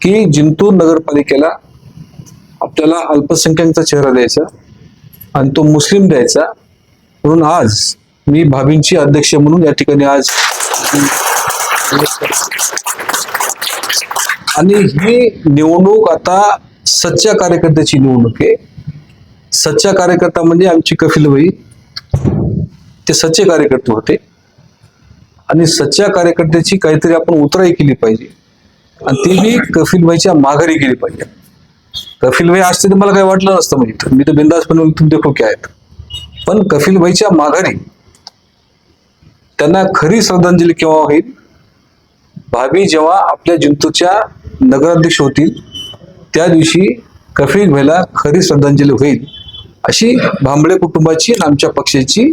की जिंतूर नगरपालिकेला आपल्याला अल्पसंख्याकचा चेहरा द्यायचा आणि तो मुस्लिम द्यायचा. म्हणून आज मी भाभींची अध्यक्ष म्हणून या ठिकाणी आज आणि ही निवडणूक आता सच्च्या कार्यकर्त्याची निवडणूक आहे. सच्चा कार्यकर्ता म्हणजे आमची कपिलबाई ते सच्चे कार्यकर्ते होते. आणि सच्च्या कार्यकर्त्याची काहीतरी आपण उतराई केली पाहिजे. आणि तेही कफिलबाईच्या कपिलबाईच्या माघारी गेली पाहिजे. कपिलबाई असते तर मला काही वाटलं नसतं म्हणजे. मी तर बिंदासपणे तुमचे खोके आहेत. पण कपिलबाईच्या माघारी त्यांना खरी श्रद्धांजली केव्हा होईल? भाभी जेव्हा आपल्या जिंतूच्या नगराध्यक्ष होतील त्या दिवशी कफील भाईला खरी श्रद्धांजली होईल अशी भांबळे कुटुंबाची आणि आमच्या पक्षाची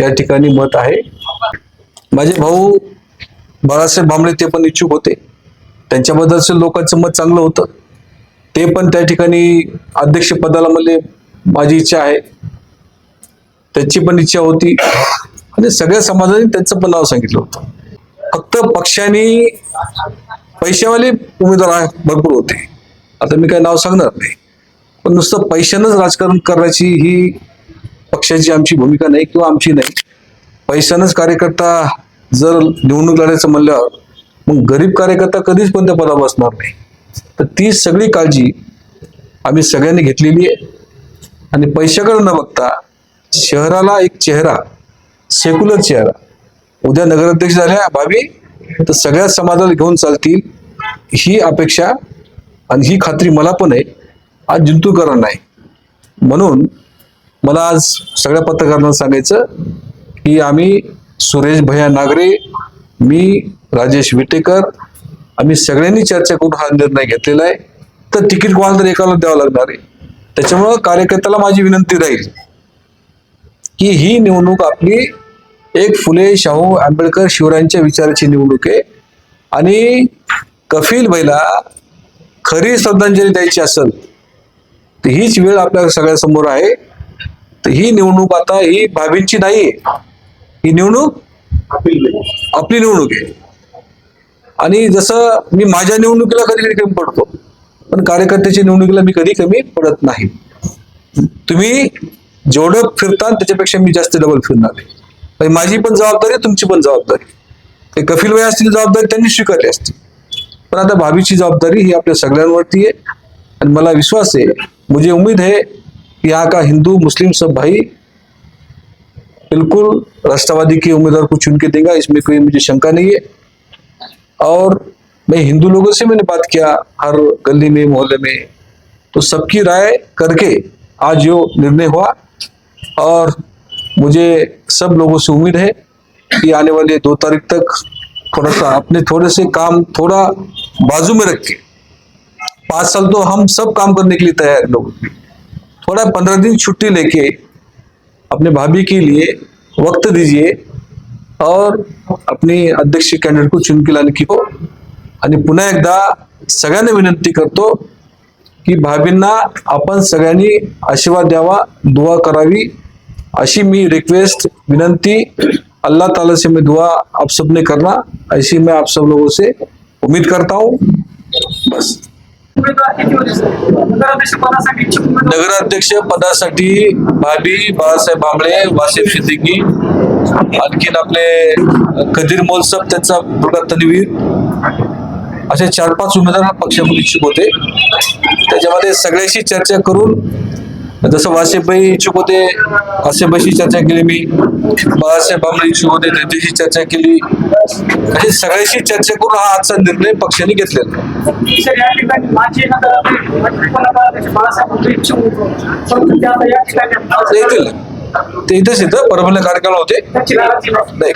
या ठिकाणी मत आहे. माझे भाऊ बाळासाहेब भांबळे ते पण इच्छुक होते. त्यांच्याबद्दलचं लोकांचं मत चांगलं होतं. ते पण त्या ठिकाणी अध्यक्ष पदाला म्हणजे माझी इच्छा आहे. त्याची पण इच्छा होती. आणि सगळ्या समाजाने त्यांचं पण नाव सांगितलं होतं. फक्त पक्षाने पैशावाले उमेदवार आहे- भरपूर होते. आता मी काय नाव सांगणार नाही. पण नुसतं पैशानंच राजकारण करण्याची ही पक्षाची आमची भूमिका नाही किंवा आमची नाही. पैशानंच कार्यकर्ता जर निवडणूक लढायचं म्हणल्यावर मग गरीब कार्यकर्ता कधीच पण त्या पदावर बसणार नाही. तर ती सगळी काळजी आम्ही सगळ्यांनी घेतलेली आहे. आणि पैशाकडे न बघता शहराला एक चेहरा सेक्युलर चेहरा उद्या नगराध्यक्ष झाल्या भावी तर सगळ्या समाजाला घेऊन चालतील ही अपेक्षा आणि ही खात्री मला पण आहे. आज जिंतूरकरांना आहे म्हणून मला आज सगळ्या पत्रकारांना सांगायचं की आम्ही सुरेश भैया नागरे मी राजेश विटेकर. आम्ही सगळ्यांनी चर्चा करून हा निर्णय घेतलेला आहे. तर तिकीट कोणाला तर एकाला द्यावं लागणार आहे. त्याच्यामुळं कार्यकर्त्याला माझी विनंती राहील की ही निवडणूक आपली एक फुले शाहू आंबेडकर शिवरायांच्या विचाराची निवडणूक आहे. आणि कफील भाईला खरी श्रद्धांजली द्यायची असेल तर हीच वेळ आपल्या सगळ्यासमोर आहे. तर ही निवडणूक आता ही भाभींची नाही आहे. ही निवडणूक आपली निवडणूक आहे. आणि जसं मी माझ्या निवडणुकीला कधी कधी कमी पडतो पण कार्यकर्त्याच्या निवडणुकीला मी कधी कमी पडत नाही. तुम्ही जेवढं फिरता त्याच्यापेक्षा मी जास्त डबल फिरणार आहे. म्हणजे माझी पण जबाबदारी तुमची पण जबाबदारी. ते कपिल वय असतील जबाबदारी त्यांनी स्वीकारली असती. पण आता भाभीची जबाबदारी ही आपल्या सगळ्यांवरती आहे. आणि मला विश्वास आहे मुझे उम्मीद है की यहाँ का हिंदू मुस्लिम सब भाई बिल्कुल राष्ट्रवादी के उम्मीदवार को चुन के देगा इसमें कोई मुझे शंका नहीं है। और मैं हिंदू लोगों से मैंने बात किया हर गली में, मोहल्ले में। तो सबकी राय करके आज जो निर्णय हुआ और मुझे सब लोगों से उम्मीद है कि आने वाले दो तारीख तक थोड़ा सा अपने थोड़े से काम थोड़ा बाजू में रख के पाँच साल तो हम सब काम करने के लिए तैयार लोग। थोड़ा पंद्रह दिन छुट्टी लेके अपने भाभी के लिए वक्त दीजिए और अपनी अध्यक्ष कॅन्डिडेट को चुन के लाने की हो। आणि पुन्हा एकदा सगळ्यांना विनंती करतो की भाभींना आपण सगळ्यांनी आशीर्वाद द्यावा दुआ करावी अशी मी रिक्वेस्ट विनंती अल्लाह ताला से मैं दुआ आप सबने करना ऐसी मैं आप सब लोगों से उम्मीद करता हूँ। बस। नगराध्यक्ष पदासाठी नगराध्यक्ष पदासाठी भाभी बाळासाहेब भांबळे वासिफ सिद्दीकी आणखीन आपले कदीर मोलसब त्यांचा मुलगा तनवीर. असे चार पाच उमेदवार पक्षाकडून इच्छुक होते. त्याच्यामध्ये सगळ्याशी चर्चा करून जसं वासेफबाई इच्छुक होते वासेफबाईशी चर्चा केली मी. बाळासाहेब भांबळे इच्छुक होते त्यांच्याशी चर्चा केली. असे सगळ्याशी चर्चा करून हा आजचा निर्णय पक्षाने घेतलेला येतील. ते इथेच इथं परभणी कार्यक्रम होते. नाही.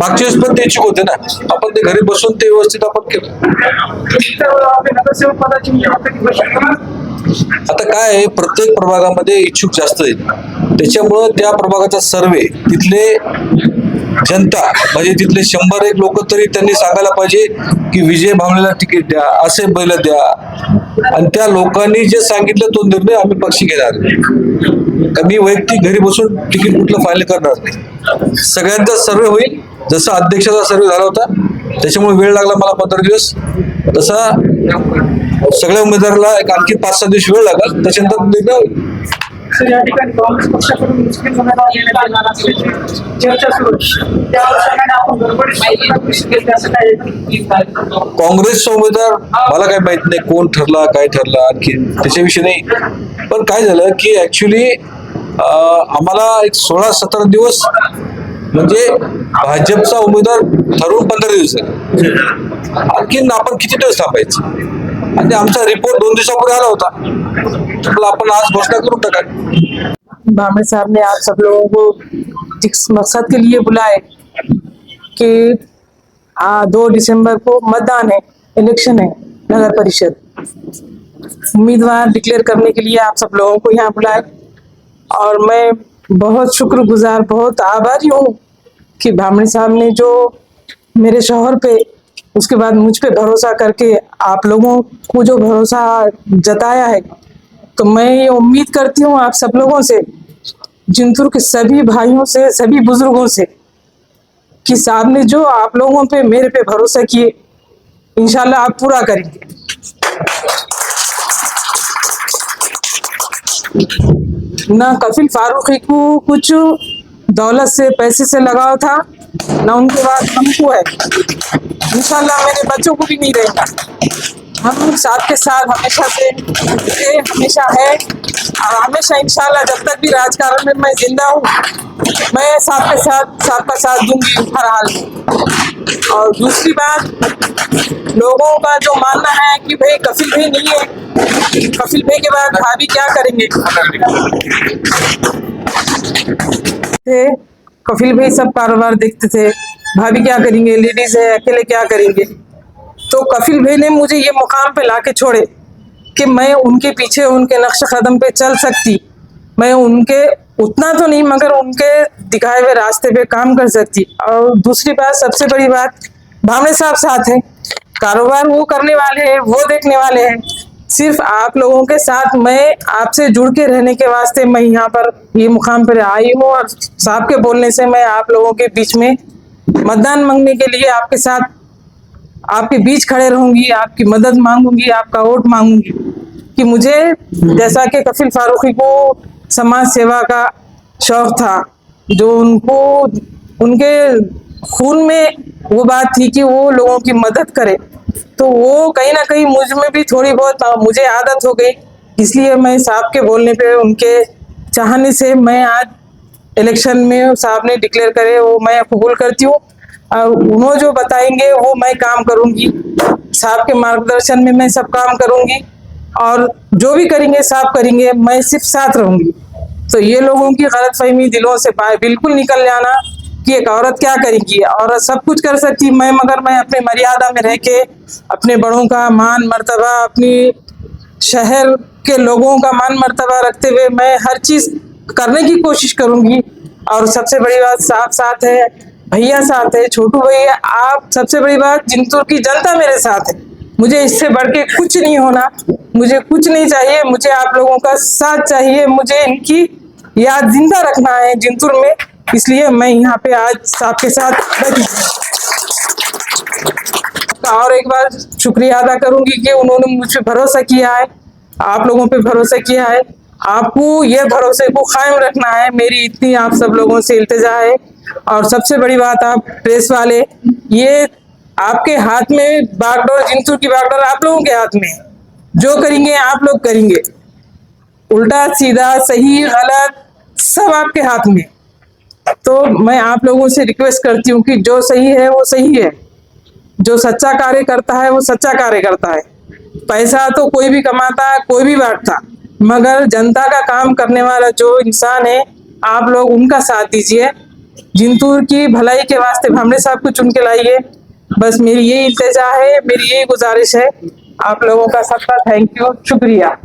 मागच्या वेळेस पण ते इच्छुक होते ना. आपण ते घरी बसून ते व्यवस्थित आपण केलं. आता काय आहे? प्रत्येक प्रभागामध्ये इच्छुक जास्त आहेत. त्याच्यामुळं त्या प्रभागाचा सर्वे तिथले जनता म्हणजे तिथले शंभर एक लोक तरी त्यांनी सांगायला पाहिजे की विजय भावनेला तिकीट द्या असे बैल द्या. आणि त्या लोकांनी जे सांगितलं तो निर्णय आम्ही पक्षी घेणार. का मी वैयक्तिक घरी बसून तिकीट कुठलं फायनल करणार नाही. सगळ्यांचा सर्वे होईल. जसा अध्यक्षाचा सर्वे झाला होता त्याच्यामुळे वेळ लागला मला पंधरा दिवस. तसा सगळ्या उमेदवाराला एक आणखी पाच सहा दिवस वेळ लागेल. त्याच्यानंतर निर्णय होईल सर या ठिकाणी काँग्रेस पक्षाकडून मुस्लिम चर्चा सुरू काँग्रेसचा उमेदवार मला काय माहीत नाही कोण ठरला काय ठरला आणखी त्याच्याविषयी नाही. पण काय झालं की ऍक्च्युली आम्हाला एक सोळा सतरा दिवस म्हणजे भाजपचा उमेदवार पंधरा दिवस झाले आणखीन आपण रिपोर्ट दोन दिवसापूर्वी आला होता. आपण आज घोषणा करू टाका भामरे साहब ने आप सब लोगों को जिस मकसद के लिए बुलाए कि आ, दो दिसंबर को मतदान है इलेक्शन है नगर परिषद। उम्मीदवार डिक्लेयर करने के लिए आप सब लोगों को यहाँ बुलाए। और मैं बहुत शुक्रगुजार, बहुत आभारी हूँ कि भामरे साहब ने जो मेरे शोहर पे, उसके बाद मुझ पे भरोसा करके आप लोगों को जो भरोसा जताया है तो मैं ये उम्मीद करती हूँ आप सब लोगों से, जिंतुर के सभी भाइयों से, सभी बुज़ुर्गों से, कि साहब ने जो आप लोगों पे, मेरे पे भरोसा किए, इंशाल्लाह आप पूरा करेंगे। ना कफिल फारूकी को कुछ दौलत से, पैसे से लगाव था, ना उनके बाद हमको है। इंशाल्लाह मेरे बच्चों को भी नहीं रहेगा हम साथ के साथ हमेशा से हमेशा है। और हमेशा इंशाल्लाह जब तक भी राजकारण में मैं ज़िंदा हूँ, मैं साथ के साथ साथ का साथ दूँगी हर हाल और दूसरी बात लोगों का जो मानना है कि भाई कफिल भाई नहीं है, कफिल भाई के बाद भाभी क्या करेंगे? थे, कफिल भाई सब कारोबार देखते थे, भाभी क्या करेंगे, लेडीज़ है, अकेले क्या करेंगे? तो कफिल भाई ने मुझे ये मुकाम पे लाके छोड़े कि मैं उनके पीछे, उनके नक्श कदम पे चल सकती। मैं उनके, उतना तो नहीं, मगर उनके दिखाए हुए रास्ते पे काम कर सकती। और दूसरी बात, सबसे बड़ी बात, भावने साहब साथ है। कारोबार वो करने वाले हैं, वो देखने वाले हैं। सिर्फ़ आप लोगों के साथ मैं आपसे जुड़ के रहने के वास्ते मैं यहाँ पर ये मुकाम पर आई हूँ और साहब के बोलने से मैं आप लोगों के बीच में मतदान मांगने के लिए आपके साथ आपके बीच खड़े रहूँगी, आपकी मदद मांगूँगी, आपका वोट मांगूँगी कि मुझे जैसा कि कफिल फारूकी को समाज सेवा का शौक था, जो उनको, उनके खून में वो बात थी कि वो लोगों की मदद करे। तो वो कहीं ना कहीं मुझमें भी थोड़ी बहुत मुझे आदत हो गई। इसलिए मैं साहब के बोलने पे, उनके चाहने से मैं आज इलेक्शन में साहब ने डिक्लेयर करे, वो मैं कबूल करती हूँ। और उन्होंने जो बताएँगे, वो मैं काम करूँगी। साहब के मार्गदर्शन में मैं सब काम करूँगी। और जो भी करेंगे, साहब करेंगे, मैं सिर्फ़ साथ रहूँगी। तो ये लोगों की गलत फहमी दिलों से बिल्कुल निकल जाना। कि एक औरत क्या करेगी? औरत सब कुछ कर सकती मैं मगर मैं अपने मर्यादा में रह के अपने बड़ों का मान मर्तबा, अपनी शहर के लोगों का मान मर्तबा रखते हुए मैं हर चीज़ करने की कोशिश करूँगी। और सबसे बड़ी बात साथ साथ है, भैया साथ है, छोटू भैया, आप सबसे बड़ी बात जिंतुर की जनता मेरे साथ है। मुझे इससे बढ़ के कुछ नहीं होना। मुझे कुछ नहीं चाहिए। मुझे आप लोगों का साथ चाहिए। मुझे इनकी याद ज़िंदा रखना है जिंतुर में। इसलिए मैं यहाँ पे आज आपके साथ बैठी। और एक बार शुक्रिया अदा करूँगी कि उन्होंने मुझ पर भरोसा किया है, आप लोगों पे भरोसा किया है आपको यह भरोसे को कायम रखना है मेरी इतनी आप सब लोगों से इल्तजा है और सबसे बड़ी बात, आप प्रेस वाले, ये आपके हाथ में बागडोर जिंतुर की बागडोर आप लोगों के हाथ में जो करेंगे, आप लोग करेंगे उल्टा, सीधा, सही, गलत, सब आपके हाथ में। तो मैं आप लोगों से रिक्वेस्ट करती हूँ कि जो सही है, वो सही है। जो सच्चा कार्य करता है, वो सच्चा कार्य करता है। पैसा तो कोई भी कमाता है कोई भी बांटता, मगर जनता का काम करने वाला जो इंसान है, आप लोग उनका साथ दीजिए। जिंतूर की भलाई के वास्ते भामरे साहब को चुन के लाइए। बस मेरी यही इल्तजा है, मेरी यही गुजारिश है। आप लोगों का सबका थैंक यू शुक्रिया।